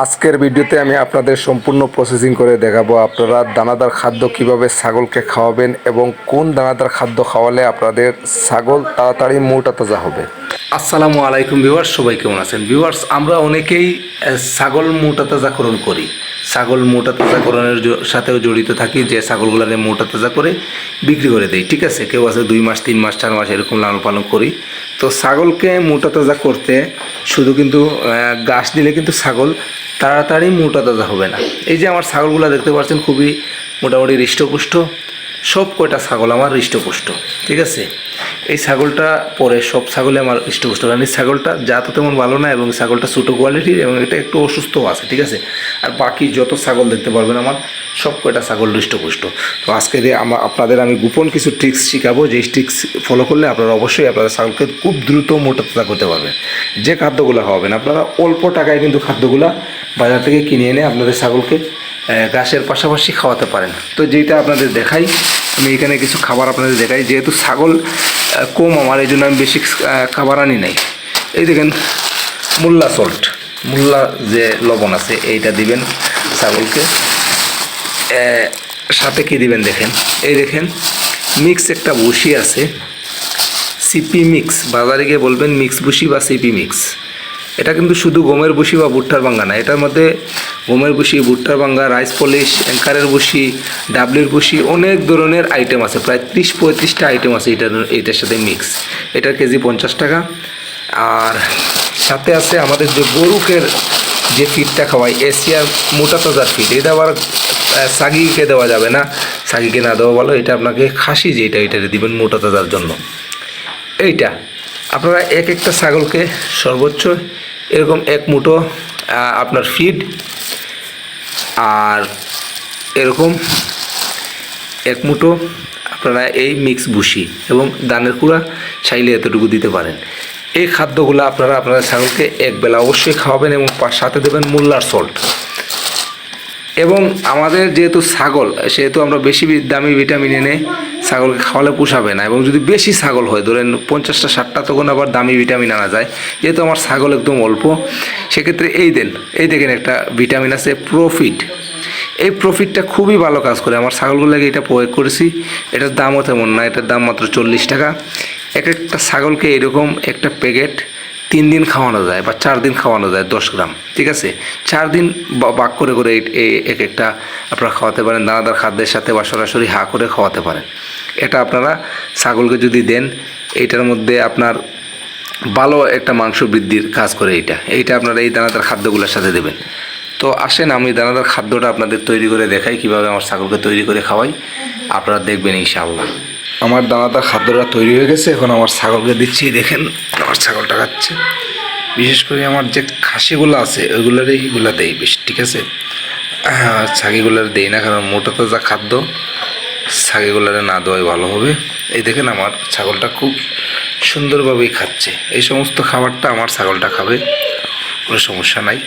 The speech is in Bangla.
আজকের ভিডিওতে আমি আপনাদের সম্পূর্ণ প্রসেসিং করে দেখাবো আপনারা দানাদার খাদ্য কীভাবে ছাগলকে খাওয়াবেন এবং কোন দানাদার খাদ্য খাওয়ালে আপনাদের ছাগল তাড়াতাড়ি মোটা তাজা হবে। আসসালামু আলাইকুম ভিউয়ার্স, সবাই কেমন আছেন? ভিউয়ার্স, আমরা অনেকেই ছাগল মোটা তাজাকরণ করি। ছাগল মোটা তাজাকরণের সাথেও জড়িত থাকি, যে ছাগলগুলোকে মোটা তাজা করে বিক্রি করে দেয় ঠিক আছে? কেউ আছে দুই মাস, তিন মাস, চার মাস এরকম লালন পালন করি। তো ছাগলকে মোটা তাজা করতে শুধু কিন্তু গাছ দিলে কিন্তু ছাগল তাড়াতাড়ি মোটা তাজা হবে না। এই যে আমার ছাগলগুলো দেখতে পাচ্ছেন, খুবই মোটামুটি হৃষ্টপুষ্ট। সব কয়টা ছাগল আমার হৃষ্টপুষ্ট, ঠিক আছে? এই ছাগলটা পরে, সব ছাগলে আমার হৃষ্টপুষ্ট। কারণ এই ছাগলটা জাতও তেমন ভালো না এবং ছাগলটা ছোটো কোয়ালিটির এবং এটা একটু অসুস্থও আছে, ঠিক আছে? আর বাকি যত ছাগল দেখতে পারবেন আমার, সব কয়টা ছাগল হৃষ্টপুষ্ট। তো আজকে আমার আপনাদের আমি গোপন কিছু ট্রিক্স শেখাবো, যেই ট্রিক্স ফলো করলে আপনারা অবশ্যই আপনাদের ছাগলকে খুব দ্রুত মোটা করতে পারবেন। যে খাদ্যগুলো খাওয়াবেন, আপনারা অল্প টাকায় কিন্তু খাদ্যগুলো বাজার থেকে কিনে এনে আপনাদের ছাগলকে ঘাসের পাশাপাশি খাওয়াতে পারেন। তো যেটা আপনাদের দেখাই আমি এখানে কিছু খাবার আপনাদের দেখাই। যেহেতু ছাগল কম আমার, এই জন্য আমি বেশি খাবার আনি নাই। এই দেখেন, মুল্লা সল্ট মুল্লা যে লবণ আছে, এইটা দিবেন ছাগলকে। সাথে কি দিবেন দেখেন? এই দেখেন মিক্স একটা বসি আছে। সিপি মিক্স বাজারে গিয়ে বলবেন মিক্স বুসি বা সিপি মিক্স এটা কিন্তু শুধু গমের বুসি বা ভুট্টার বাঙ্গা না, এটার মধ্যে গমের বুসি ভুট্টার বাঙ্গা রাইস পলিশ অ্যাঙ্কারের বুসি ডাবলির বুসি অনেক ধরনের আইটেম আছে, প্রায় ত্রিশ পঁয়ত্রিশটা আইটেম আছে এটার এটার সাথে মিক্স এটার কেজি পঞ্চাশ টাকা। আর সাথে আছে আমাদের যে গরুকের যে ফিডটা খাওয়াই, এশিয়ার মোটা তাজার ফিড এটা আবার সাগিকে দেওয়া যাবে না। সাগিকে না দেওয়া ভালো, এটা আপনাকে খাসি যেটা এটা দিবেন মোটা তাজার জন্য। এইটা আপনারা এক একটা ছাগলকে সর্বোচ্চ এরকম এক মুঠো আপনার ফিড আর এরকম এক মুঠো আপনারা এই মিক্স ভুসি এবং দানের কুড়া চাইলে এতটুকু দিতে পারেন। এই খাদ্যগুলো আপনারা আপনাদের ছাগলকে এক বেলা অবশ্যই খাওয়াবেন এবং সাথে দেবেন মোল্লার সল্ট এবং আমাদের যেহেতু ছাগল, সেহেতু আমরা বেশি দামি ভিটামিন এনে ছাগলকে খাওয়ালে পোষাবে না এবং যদি বেশি ছাগল হয়, ধরেন পঞ্চাশটা, ষাটটা তখন আবার দামি ভিটামিন আনা যায়। যেহেতু আমার ছাগল একদম অল্প, সেক্ষেত্রে এই দেন, এই দেখেন একটা ভিটামিন আছে প্রফিট। এই প্রফিটটা খুবই ভালো কাজ করে। আমার ছাগলগুলোকে এটা প্রয়োগ করেছি। এটার দামও তেমন না, এটার দাম মাত্র চল্লিশ টাকা। এক একটা ছাগলকে এরকম একটা প্যাকেট তিন দিন খাওয়ানো যায় বা চার দিন খাওয়ানো যায় দশ গ্রাম, ঠিক আছে? চার দিন বাক করে করে এক একটা আপনারা খাওয়াতে পারেন, দানাদার খাদ্যের সাথে বা সরাসরি হা করে খাওয়াতে পারেন। এটা আপনারা ছাগলকে যদি দেন এইটার মধ্যে আপনার ভালো একটা মাংস বৃদ্ধির কাজ করে এইটা। এইটা আপনারা এই দানাদার খাদ্যগুলোর সাথে দেবেন। তো আসেন, আমি দানাদার খাদ্যটা আপনাদের তৈরি করে দেখাই কীভাবে আমার ছাগলকে তৈরি করে খাওয়াই। আপনারা দেখবেন ইনশাআল্লাহ। আমার দানাদার খাদ্যটা তৈরি হয়ে গেছে, এখন আমার ছাগলকে দিচ্ছি, দেখেন, আমার ছাগলটা খাচ্ছে বিশেষ করে আমার যে খাসিগুলো আছে ওইগুলোর এইগুলো দেই বেশ, ঠিক আছে? ছাগিগুলোর দেই না, কারণ মোটা তাজা খাদ্য, ছাগিগুলোরে না দেওয়াই ভালো হবে। এই দেখেন আমার ছাগলটা খুব সুন্দরভাবেই খাচ্ছে। এই সমস্ত খাবারটা আমার ছাগলটা খাবে, কোনো সমস্যা নাই।